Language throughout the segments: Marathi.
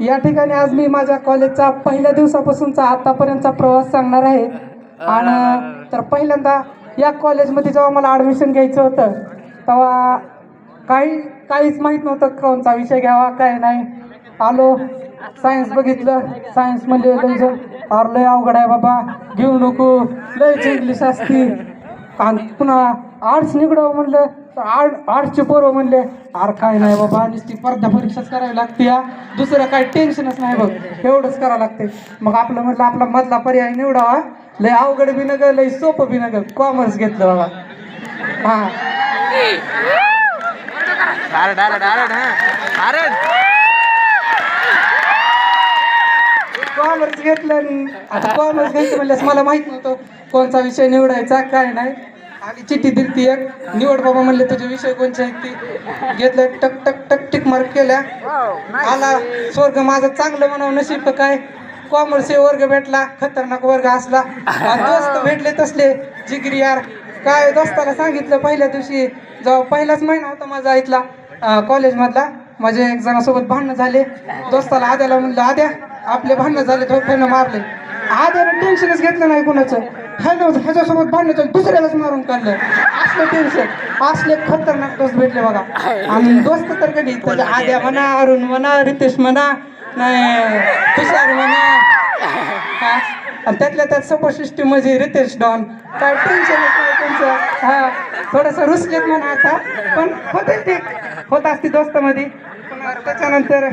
या ठिकाणी आज मी माझ्या कॉलेजचा पहिल्या दिवसापासूनचा आतापर्यंतचा प्रवास सांगणार आहे. आणि तर पहिल्यांदा या कॉलेजमध्ये जेव्हा मला ॲडमिशन घ्यायचं होतं तेव्हा काही काहीच माहीत नव्हतं कोणता विषय घ्यावा काय नाही. आलो सायन्स बघितलं. सायन्स म्हणजे लयचं अरे लय अवघड आहे बाबा. घेऊ नको. लयच इंग्लिश असती. आणि पुन्हा आर्ट्स निघडव म्हणलं. आर्ट आर्ट्सचे पोरं म्हणले अरे काय नाही बाबा नुसती स्पर्धा परीक्षाच करावी लागते या. दुसरं काही टेन्शनच नाही बघ एवढंच करावं लागते. मग आपलं म्हटलं आपला मधला पर्याय निवडावा लय अवघड बी नगर लय सोपं बी नगर कॉमर्स घेतलं बाबा. हां. कॉमर्स घेतलं आता कॉमर्स घ्यायचं म्हणल्यास मला माहीत नव्हतं कोणता विषय निवडायचा काय नाही. आणि चिठ्ठी दिली ती एक निवड बाबा म्हणले तुझे विषय कोणते आहेत? ती घेतलं टक टक टक टिक मार्क केल्या. आला स्वर्ग माझं चांगलं म्हणावं नशीब काय? कॉमर्स हे वर्ग भेटला खतरनाक वर्ग असला. आणि दोस्त भेटले तसले. जिगरी यार काय दोस्ताला सांगितलं पहिल्या दिवशी? जेव्हा पहिलाच महिना होता माझा इथला कॉलेजमधला माझे एक जणासोबत भांडणं झाले. दोस्ताला आद्याला म्हणलं आद्या आपले भांडणं झाले थोडं मारले. आद्यानं टेन्शनच घेतलं नाही कुणाचं. ह्याच्या ह्याच्यासोबत भांडणं झालं दुसऱ्यालाच मारून काढलं. असलं टेन्शन असले खतरनाक दोस्त भेटले बघा. आणि दोस्त तर कधी? त्याचे आद्या म्हणा अरुण म्हणा रितेश म्हणा नाही तुषार म्हणा. आणि त्यातल्या त्यात सपोर्ट सिस्टीम म्हणजे रितेश डॉन. काय टेन्शन त्यांचं हा. थोडंसं रुसलेत म्हणा आता. पण होते ते. होत असते दोस्तामध्ये. त्याच्यानंतर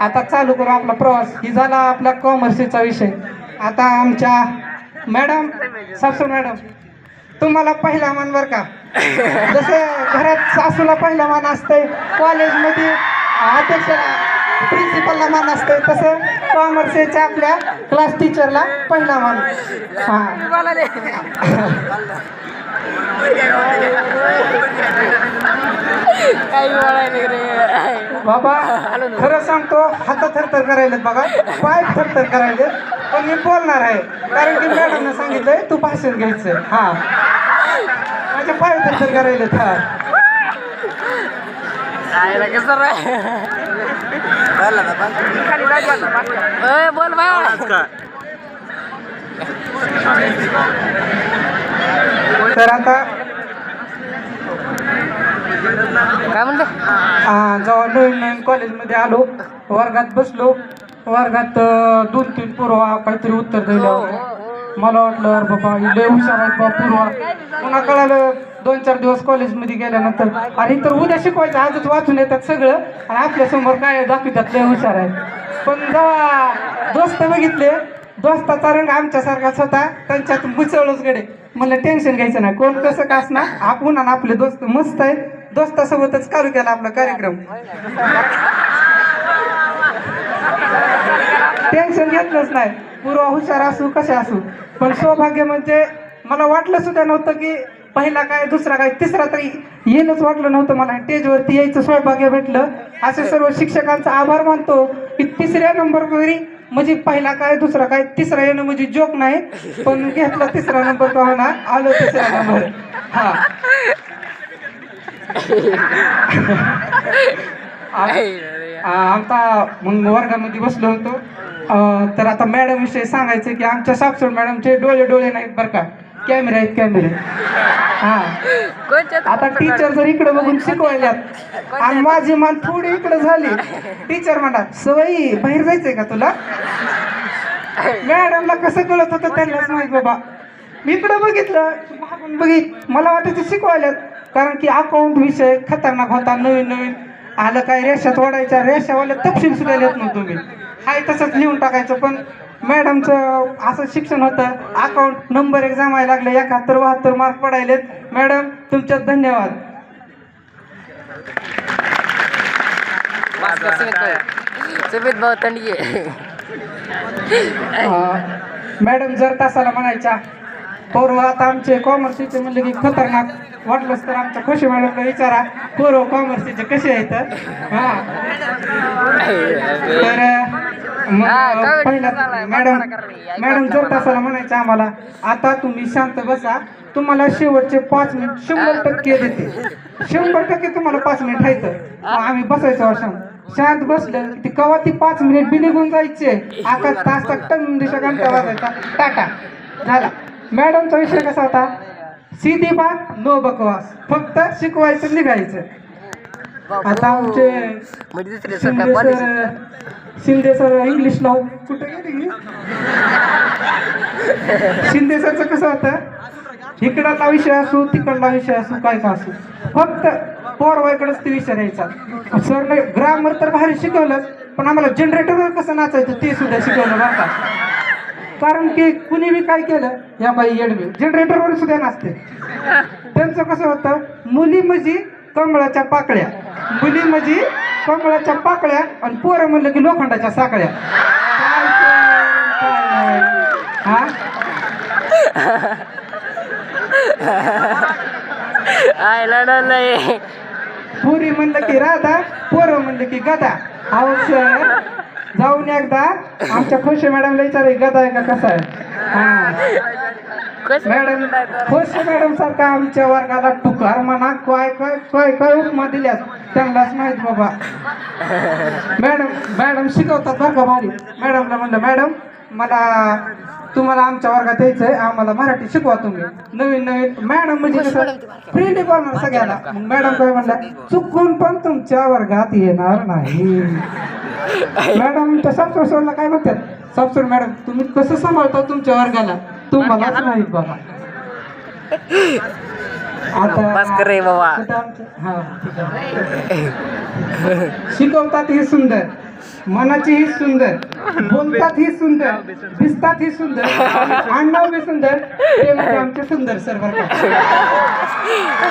आता चालू करू आपला प्रवास. ही झाला आपला कॉमर्सचा विषय. आता आमच्या मॅडम सासू मॅडम तुम्हाला पहिला मान बर का? जसं घरात सासूला पहिला मान असतंय कॉलेजमध्ये अध्यक्ष प्रिन्सिपलला मान असतंय तसं कॉमर्सच्या आपल्या क्लास टीचरला पहिला मान. हा. बाबा खरं सांगतो हात थरथर करायलेत बघा पाय थरथर करायले पण मी बोलणार आहे. कारण की मॅडमने सांगितलंय तू भाषण घ्यायचं. हा. माझे पाय कसं रे ओय, बोल तर आता काय म्हणते आ, जेव्हा नवीन नवीन कॉलेजमध्ये आलो वर्गात बसलो वर्गात दोन तीन पूर्वा काहीतरी उत्तर दिलं होतं मला वाटलं अरे बाबा ही लय हुशार आहेत बा पूर्वा पुन्हा कळालं दोन चार दिवस कॉलेजमध्ये गेल्यानंतर आणि तर उद्या शिकवायचं आजच वाचून येतात सगळं. आणि आपल्यासमोर काय दाखवितात लय हुशार आहे पण जेव्हा दोस्त बघितले. दोस्ताचा रंग आमच्यासारखाच होता. त्यांच्यात मुचळच गडे. मला टेन्शन घ्यायचं नाही. कोण कसं का असणार आपण आणि आपले दोस्त मस्त आहे दोस्तासोबतच चालू केला आपला कार्यक्रम टेन्शन घेतलंच नाही. पूर्व हुशार असू कसे असू. पण सौभाग्य म्हणजे मला वाटलं सुद्धा नव्हतं की पहिला काय दुसरा काय तिसरा तरी येणंच वाटलं नव्हतं मला. स्टेजवरती यायचं सौभाग्य भेटलं. असे सर्व शिक्षकांचा आभार मानतो. की तिसऱ्या नंबरवरी म्हणजे पहिला काय दुसरा काय तिसरा येणं म्हणजे जोक नाही. पण घेतला तिसरा नंबर तो ना आलो तिसरा नंबर. हा. आ- आता मग वर्गामध्ये बसलो होतो. तर आता मॅडम विषयी सांगायचं की आमच्या साक्षर मॅडमचे डोळे डोळे नाहीत बरं का. कॅमेरे आहेत कॅमेरे हा. आता टीचर जर इकडे बघून शिकवायल्यात आणि माझी मान थोडी इकडे झाली. टीचर म्हणतात सवयी बाहेर जायचंय का तुला? मॅडमला कसं कळत होतं त्यांनाच माहीत बाबा. मी इकडे बघितलं मागून बघित मला वाटायचं शिकवायल्यात कारण की अकाउंट विषय खतरनाक होता नवीन नवीन आलं काय रेषात ओढायच्या रेषावाल्या तपशील सुद्धा लिहित नव्हतो मी. हाय तसंच लिहून टाकायचं पण मॅडमचं असं शिक्षण होतं. अकाउंट नंबर एक जमायला लागले एकाहत्तर बहात्तर मार्क पडायलेत. मॅडम तुमच्यात धन्यवाद. सुमित भाऊ थंडी मॅडम जर तासाला म्हणायच्या पोरव आता आमचे कॉमर्सचे म्हणले की खतरनाक वाटलंच तर आमच्या खुशी मॅडमला विचारा. पोरव कॉमर्सचे कसे आहेत? हा. तर मग पहिला? मॅडम. मॅडम जर तासाला म्हणायचं आम्हाला. आता तुम्ही शांत बसा. तुम्हाला शेवटचे पाच मिनिट शंभर टक्के देते. शंभर टक्के तुम्हाला पाच मिनिट व्हायचं मग आम्ही बसायचो शांत शांत बसलं. ती कवा ती पाच मिनिट बी निघून जायचे? आका तास टन दिशा घंटा वाजायचा. टाटा. झाला. मॅडमचा विषय कसा होता? सीधी बात नो बकवास. फक्त शिकवायचं निघायचं. आता आमचे म्हणजे दुसरे सर शिंदे काय college sir Shinde sir English लाव कुठे गेले? की? शिंदे सरचं कसं होतं? इकडचा विषय असू तिकडला विषय असू काय का असू. फक्त पोरवायकडेच ते विषय द्यायचा सरने ग्रामर तर भारी शिकवलंच पण आम्हाला जनरेटरवर कसं नाचायचं ते सुद्धा शिकवलं बरं का. कारण की कुणी बी काय केलं या बाई येडवे जनरेटरवर सुद्धा नाचते. त्यांचं कसं होतं मुली म्हणजे कमळाच्या पाकळ्या. मुली म्हणजे कमळाच्या पाकळ्या आणि पोरं म्हणलं की लोखंडाच्या साकळ्या नाही. हा पुरी म्हणलं की राधा पोरं म्हणलं की गदा. अहो सर जाऊन एकदा आमच्या खुशी मॅडमला विचार गदा आहे का कसा आहे? हा. मॅडम खुशी मॅडम सारखा आमच्या वर्गाला टुकार म्हणा काय काय काय काय उपमा दिल्यात त्यांनाच माहीत बाबा. मॅडम मॅडम शिकवतात बरं का भारी. मॅडमला म्हणलं मॅडम मला तुम्हाला आमच्या वर्गात यायचंय आम्हाला मराठी शिकवा तुम्ही. नवीन नवीन मॅडम म्हणजे कसं फ्रीली बोलणार सगळ्याला. मग मॅडम काय म्हणलं चुकून पण तुमच्या वर्गात येणार नाही. मॅडम त्या सबस्क्रिप्शनला काय म्हणतात? सबस्क्रिप्शन मॅडम तुम्ही कसं सांभाळता तुमच्या वर्गाला? तुम्हालाच माहीत बाबा. बस कर रे बाबा. कुठं आमचं- हा. शिकवतात ही सुंदर. मनाची ही सुंदर. बोलतात ही सुंदर. दिसतात ही सुंदर. बी सुंदर. ते म्हणजे आमचे सुंदर सर बरं का